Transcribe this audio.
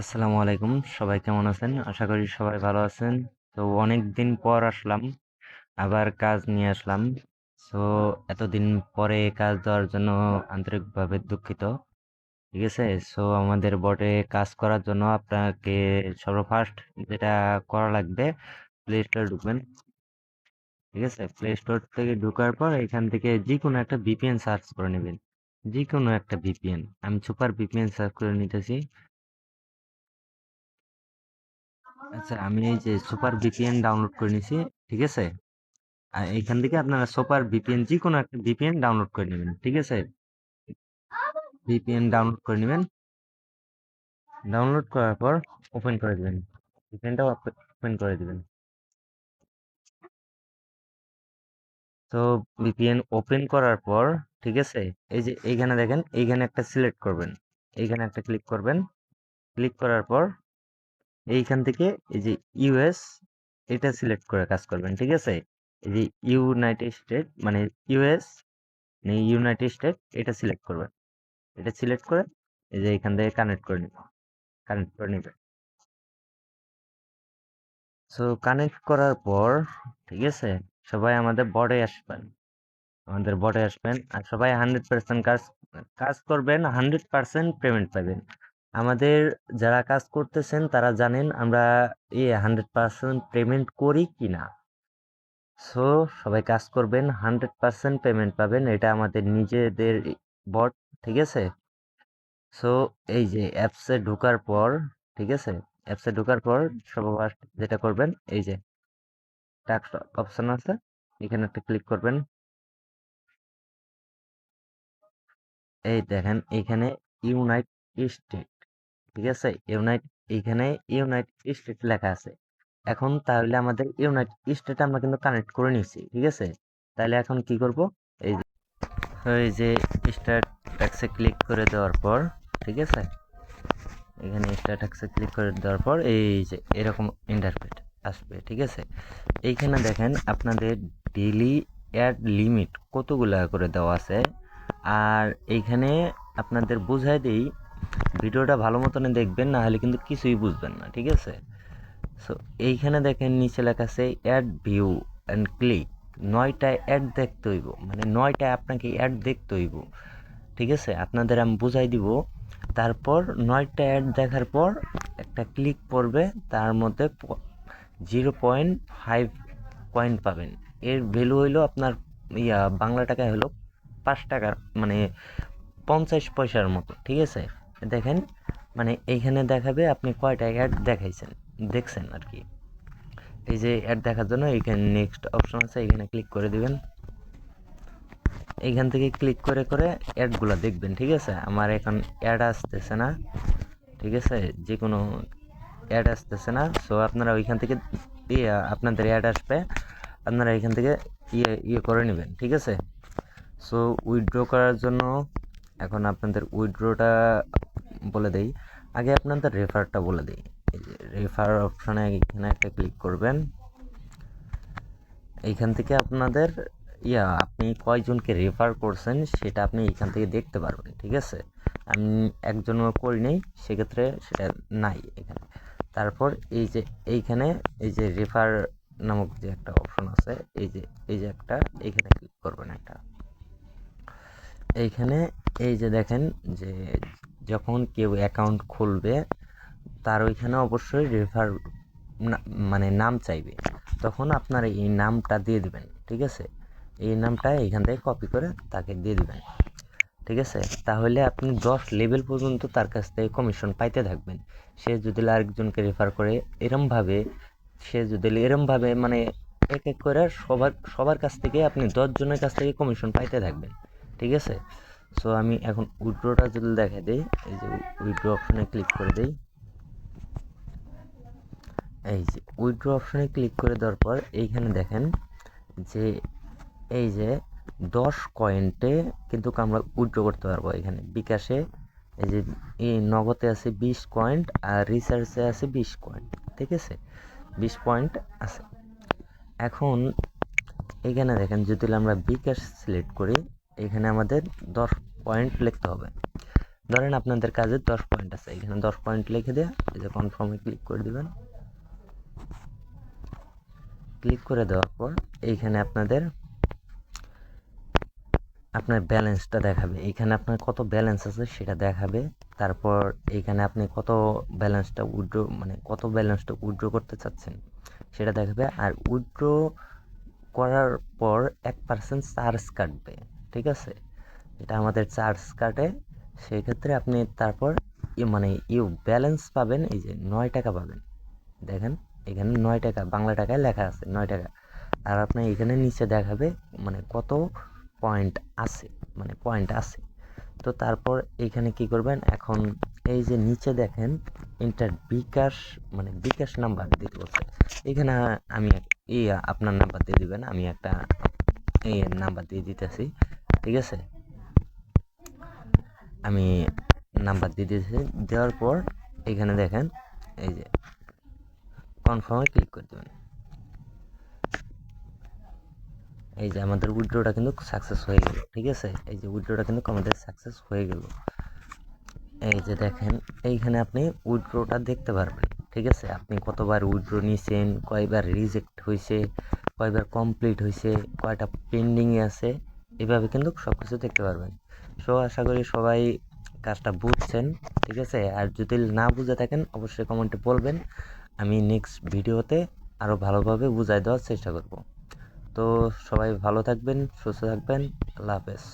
আসসালামু আলাইকুম। সবাই কেমন আছেন? আশা করি সবাই ভালো আছেন। তো অনেক দিন পর আসলাম, আবার কাজ নিয়ে আসলাম। সো এতদিন পরে কাজ দেওয়ার জন্য আন্তরিকভাবে দুঃখিত, ঠিক আছে? সো আমাদের বটে কাজ করার জন্য আপনাকে সর্বফার্স্ট যেটা করা লাগবে প্লে স্টোরে ঢুকবেন। ঠিক আছে? প্লে স্টোর থেকে ঢোকার পর এখান থেকে যে কোনো একটা ভিপিএন সার্চ করে নেবেন। যে কোনো একটা ভিপিএন আমি সুপার ভিপিএন সার্চ করে নিতেছি। আচ্ছা আমি এই যে সুপার ভিপিএন ডাউনলোড করে নিছি, ঠিক আছে? আর এইখান থেকে আপনারা সুপার ভিপিএন যে কোনো একটা ভিপিএন ডাউনলোড করে নেবেন, ঠিক আছে? ভিপিএন ডাউনলোড করে নেবেন। ডাউনলোড করার পর ওপেন করে দিবেন। ভিপিএনটাও ওপেন করে দিবেন। তো ভিপিএন ওপেন করার পর, ঠিক আছে? এই যে এইখানে দেখেন, এইখানে একটা সিলেক্ট করবেন। এইখানে একটা ক্লিক করবেন। ক্লিক করার পর এইখান থেকে এই যে ইউএস এটা সিলেক্ট করে কাজ করবেন, ঠিক আছে? এই যে ইউনাইটেড স্টেট মানে ইউএস মানে ইউনাইটেড স্টেট এটা সিলেক্ট করবেন। এটা সিলেক্ট করে এই যে এখান থেকে কানেক্ট করে নিব কানেক্ট করে নিবে সো কানেক্ট করার পর, ঠিক আছে? সবাই আমাদের বর্ডে আসবেন। আমাদের বর্ডে আসবেন আর সবাই হান্ড্রেড পার্সেন্ট কাজ কাজ করবেন হান্ড্রেড পার্সেন্ট পেমেন্ট পাবেন। আমাদের যারা কাজ করতেছেন, তারা জানেন আমরা এ হান্ড্রেড পার্সেন্ট পেমেন্ট করি কি না। সো সবাই কাজ করবেন হান্ড্রেড পার্সেন্ট পেমেন্ট পাবেন, এটা আমাদের নিজেদের বট, ঠিক আছে? সো এই যে অ্যাপসে ঢোকার পর, ঠিক আছে? অ্যাপসে ঢোকার পর সবার যেটা করবেন, এই যে টাক্স অপশন আছে, এখানে একটা ক্লিক করবেন। এই দেখেন, এখানে ইউনাইট স্টেট ঠিক আছে? ইউনাইট এইখানে ইউনাইট স্টেট লেখা আছে। এখন তাহলে আমাদের ইউনাইট স্টেট আমরা কিন্তু কানেক্ট করে নিয়েছি, ঠিক আছে? তাহলে এখন কি করব? এই যে এই যে স্টার্ট ট্যাক্সে ক্লিক করে দেওয়ার পর, ঠিক আছে? এখানে স্টার্ট ট্যাক্সে ক্লিক করে দেওয়ার পর, এই যে এরকম ইন্টারপ্রেট আসবে, ঠিক আছে? এইখানে দেখেন আপনাদের ডেলি অ্যাড লিমিট কতগুলা করে দেওয়া আছে? আর এইখানে আপনাদের বোঝাই দিই ভিডিওটা ভালো মতনে দেখবেন, না হলে কিন্তু কিছুই বুঝবেন না, ঠিক আছে? সো এইখানে দেখেন নিচে লেখা আছে অ্যাড ভিউ অ্যান্ড ক্লিক নয়টা অ্যাড দেখতে হইব মানে নয়টা আপনাকে অ্যাড দেখতে হইব, ঠিক আছে? আপনাদের আমি বুঝাই দিব। তারপর নয়টা অ্যাড দেখার পর একটা ক্লিক পড়বে, তার মধ্যে জিরো পয়েন্ট ফাইভ পয়েন্ট পাবেন। এর ভ্যালু হইল আপনার, ইয়া, বাংলা টাকায় হলো পাঁচ টাকার মানে পঞ্চাশ পয়সার মতো, ঠিক আছে? দেখেন মানে এইখানে দেখাবে আপনি কয়টা অ্যাড দেখাইছেন, দেখছেন আর কি। এই যে অ্যাড দেখার জন্য এইখানে নেক্সট অপশন আছে এখানে ক্লিক করে দিবেন। এইখান থেকে ক্লিক করে করে অ্যাডগুলো দেখবেন, ঠিক আছে? আমার এখন অ্যাড আসতেছে না, ঠিক আছে? যে কোনো অ্যাড আসতেছে না সো আপনারা ওইখান থেকে আপনাদের অ্যাড আসবে, আপনারা এখান থেকে ইয়ে ইয়ে করে নেবেন, ঠিক আছে? সো উইথড্র করার জন্য এখন আপনাদের উইথড্রটা বলে দেই। আগে আপনাদের রেফারটা বলে দিই। এই যে রেফার অপশানে এখানে একটা ক্লিক করবেন। এইখান থেকে আপনাদের, ইয়া, আপনি কয়জনকে রেফার করছেন সেটা আপনি এখান থেকে দেখতে পারবেন, ঠিক আছে? আমি একজনও করি নেই, সেক্ষেত্রে সেটা নাই এখানে। তারপর এই যে এইখানে, এই যে রেফার নামক যে একটা অপশন আছে, এই যে এই যে একটা, এইখানে ক্লিক করবেন একটা। এইখানে এই যে দেখেন যে যখন কেউ অ্যাকাউন্ট খুলবে, তার ওইখানে অবশ্যই রেফার মানে নাম চাইবে। তখন আপনার এই নামটা দিয়ে দেবেন, ঠিক আছে? এই নামটা এখান থেকে কপি করে তাকে দিয়ে দেবেন, ঠিক আছে? তাহলে আপনি দশ লেভেল পর্যন্ত তার কাছ থেকে কমিশন পাইতে থাকবেন। সে যদি আরেকজনকে রেফার করে, এরমভাবে, সে যদি এরমভাবে মানে এক এক করে সবার সবার কাছ থেকে, আপনি দশজনের কাছ থেকে কমিশন পাইতে থাকবেন, ঠিক আছে? সো আমি এখন উইড্রোটা যদি দেখা দিই, এই যে উইড্রো অপশনে ক্লিক করে দিই। এই যে উইড্রো অপশনে ক্লিক করে দেওয়ার পর এইখানে দেখেন যে এই যে দশ কয়েন্টে কিন্তু আমরা উইড্রো করতে পারব এখানে। বিকাশে এই যে এই নগদে আছে বিশ পয়েন্ট আর রিসার্চে আছে বিশ পয়েন্ট ঠিক আছে? বিশ পয়েন্ট আছে। এখন এখানে দেখেন যদি আমরা বিকাশ সিলেক্ট করি, এখানে আমাদের দশ পয়েন্ট লিখতে হবে। ধরেন আপনাদের কাজে দশ পয়েন্ট আছে, এখানে দশ পয়েন্ট লিখে দিয়ে এই যে কনফার্মে ক্লিক করে দিবেন। ক্লিক করে দেওয়ার পর এইখানে আপনাদের আপনার ব্যালেন্সটা দেখাবে। এইখানে আপনার কত ব্যালেন্স আছে সেটা দেখাবে। তারপর এইখানে আপনি কত ব্যালেন্সটা উইথড্র মানে কত ব্যালেন্সটা উইথড্র করতে চাচ্ছেন সেটা দেখাবে। আর উইথড্র করার পর এক পার্সেন্ট চার্জ কাটবে, ঠিক আছে? এটা আমাদের চার্জ কাটে। সেক্ষেত্রে আপনি তারপর মানে ইউ ব্যালেন্স পাবেন, এই যে নয় টাকা পাবেন। দেখেন, এখানে নয় টাকা, বাংলা টাকায় লেখা আছে নয় টাকা। আর আপনার এখানে নিচে দেখাবে মানে কত পয়েন্ট আছে মানে পয়েন্ট আছে। তো তারপর এখানে কি করবেন, এখন এই যে নিচে দেখেন ইন্টার বিকাশ মানে বিকাশ নাম্বার দিতে বলছে। এখানে আমি এই আপনার নাম্বার দিয়ে দিবেন, আমি একটা এই নাম্বার দিয়ে দিতেছি, ঠিক আছে? আমি নাম্বার দিয়ে দিয়েছি। দেওয়ার পর এখানে দেখেন, এই যে কনফার্মে ক্লিক করে দেবেন। এই যে আমাদের উইড্রোটা কিন্তু সাকসেস হয়ে গেল, ঠিক আছে? এই যে উইড্রোটা কিন্তু আমাদের সাকসেস হয়ে গেল। এই যে দেখেন, এইখানে আপনি উইড্রোটা দেখতে পারবেন, ঠিক আছে? আপনি কতবার উইড্রো নিয়েছেন, কয়বার রিজেক্ট হয়েছে, কয়বার কমপ্লিট হয়েছে, কয়টা পেন্ডিংয়ে আছে, এভাবে কিন্তু সব কিছু দেখতে পারবেন। সো আশা করি সবাই কাজটা বুঝছেন, ঠিক আছে? আর যদি না বুঝে থাকেন, অবশ্যই কমেন্টে বলবেন। আমি নেক্সট ভিডিওতে আরও ভালোভাবে বুঝাই দেওয়ার চেষ্টা করব। তো সবাই ভালো থাকবেন, সুস্থ থাকবেন, আল্লাহ হাফেজ।